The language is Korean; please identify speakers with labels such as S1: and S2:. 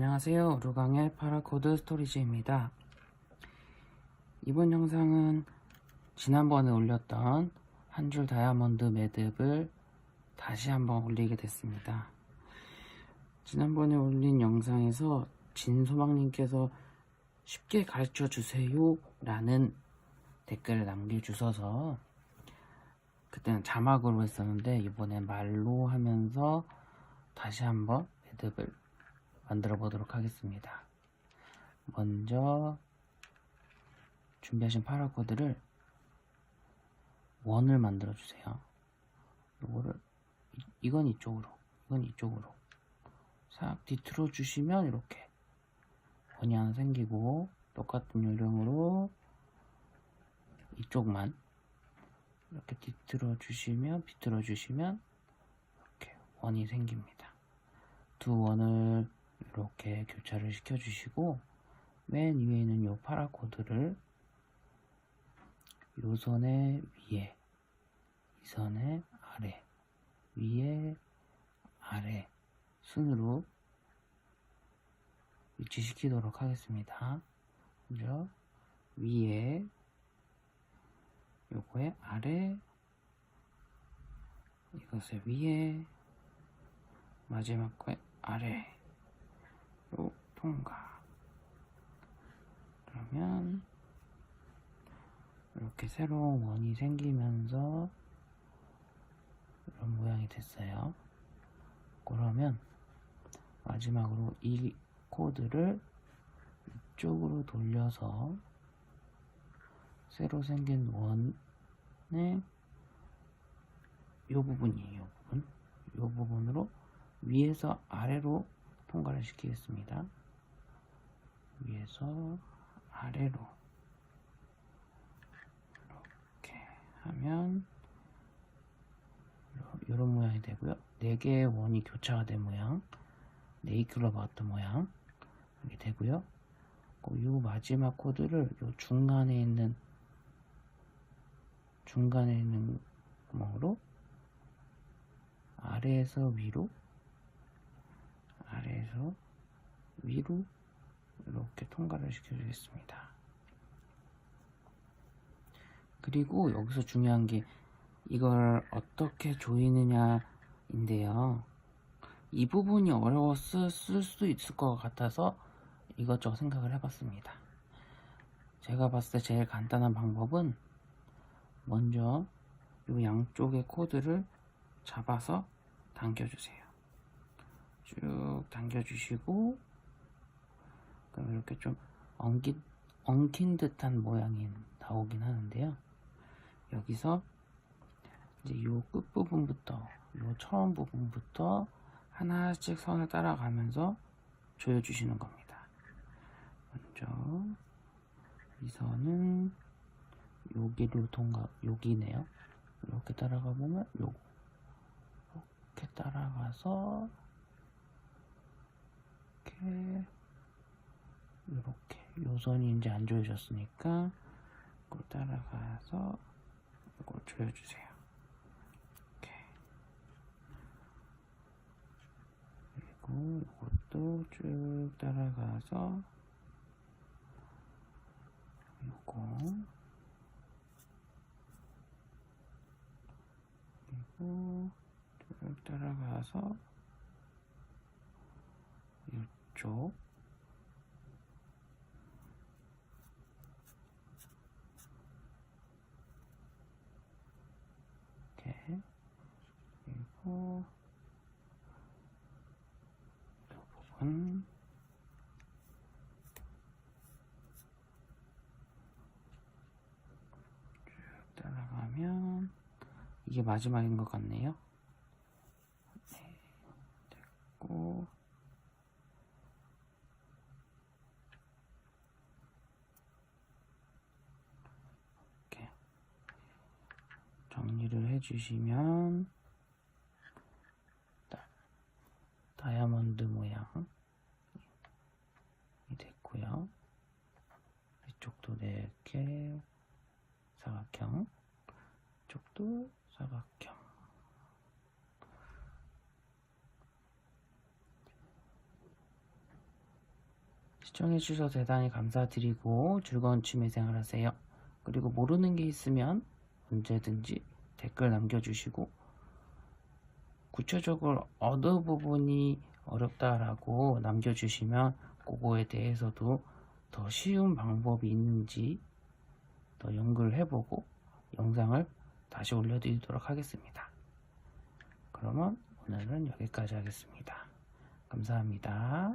S1: 안녕하세요. 루강의 파라코드 스토리지입니다. 이번 영상은 지난번에 올렸던 한 줄 다이아몬드 매듭을 다시 한번 올리게 됐습니다. 지난번에 올린 영상에서 진소망님께서 쉽게 가르쳐 주세요 라는 댓글을 남겨주셔서 그때는 자막으로 했었는데 이번엔 말로 하면서 다시 한번 매듭을 만들어 보도록 하겠습니다. 먼저 준비하신 파라코드를 원을 만들어 주세요. 요거를 이- 이건 이쪽으로, 이건 이쪽으로 싹 뒤틀어 주시면 이렇게 원이 하나 생기고 똑같은 요령으로 이쪽만 이렇게 뒤틀어 주시면 비틀어 주시면 이렇게 원이 생깁니다. 두 원을 이렇게 교차를 시켜 주시고 맨 위에 있는 요 파라코드를 요 선의 위에 이 선의 아래 위에 아래 순으로 위치시키도록 하겠습니다. 먼저 위에 요거의 아래 이것의 위에 마지막 거의 아래 요 통과 그러면 이렇게 새로운 원이 생기면서 이런 모양이 됐어요. 그러면 마지막으로 이 코드를 이쪽으로 돌려서 새로 생긴 원의 요 부분이에요 요 부분. 요 부분으로 위에서 아래로 통과를 시키겠습니다. 위에서 아래로 이렇게 하면 이런 모양이 되고요. 4개의 원이 교차가 된 모양 네이클럽 같은 모양 이렇게 되고요. 이 마지막 코드를 요 중간에 있는 중간에 있는 구멍으로 아래에서 위로 아래에서 위로 이렇게 통과를 시켜주겠습니다. 그리고 여기서 중요한 게 이걸 어떻게 조이느냐인데요. 이 부분이 어려웠을 수도 있을 것 같아서 이것저것 생각을 해봤습니다. 제가 봤을 때 제일 간단한 방법은 먼저 이 양쪽의 코드를 잡아서 당겨주세요. 쭉 당겨주시고 그럼 이렇게 좀 엉킨, 엉킨 듯한 모양이 나오긴 하는데요. 여기서 이제 요 끝부분부터 요 처음 부분부터 하나씩 선을 따라가면서 조여주시는 겁니다. 먼저 이 선은 여기로 통과 여기네요. 이렇게 따라가 보면 요거 이렇게 따라가서 이렇게 이렇게 요 선이 이제 안 조여졌으니까 이걸 따라가서 이걸 조여주세요. 이렇게. 그리고 이것도 쭉 따라가서 요거. 그리고 쭉 따라가서 이쪽 이렇게 그리고 이 부분 쭉 따라가면 이게 마지막인 것 같네요. 네, 됐고 이렇게 정리를 해주시면 다, 다이아몬드 모양이 됐고요. 이쪽도 이렇게 사각형, 이쪽도 사각형. 시청해주셔서 대단히 감사드리고 즐거운 취미생활 하세요. 그리고 모르는 게 있으면 언제든지 댓글 남겨주시고 구체적으로 어느 부분이 어렵다라고 남겨주시면 그거에 대해서도 더 쉬운 방법이 있는지 더 연구를 해보고 영상을 다시 올려드리도록 하겠습니다. 그러면 오늘은 여기까지 하겠습니다. 감사합니다.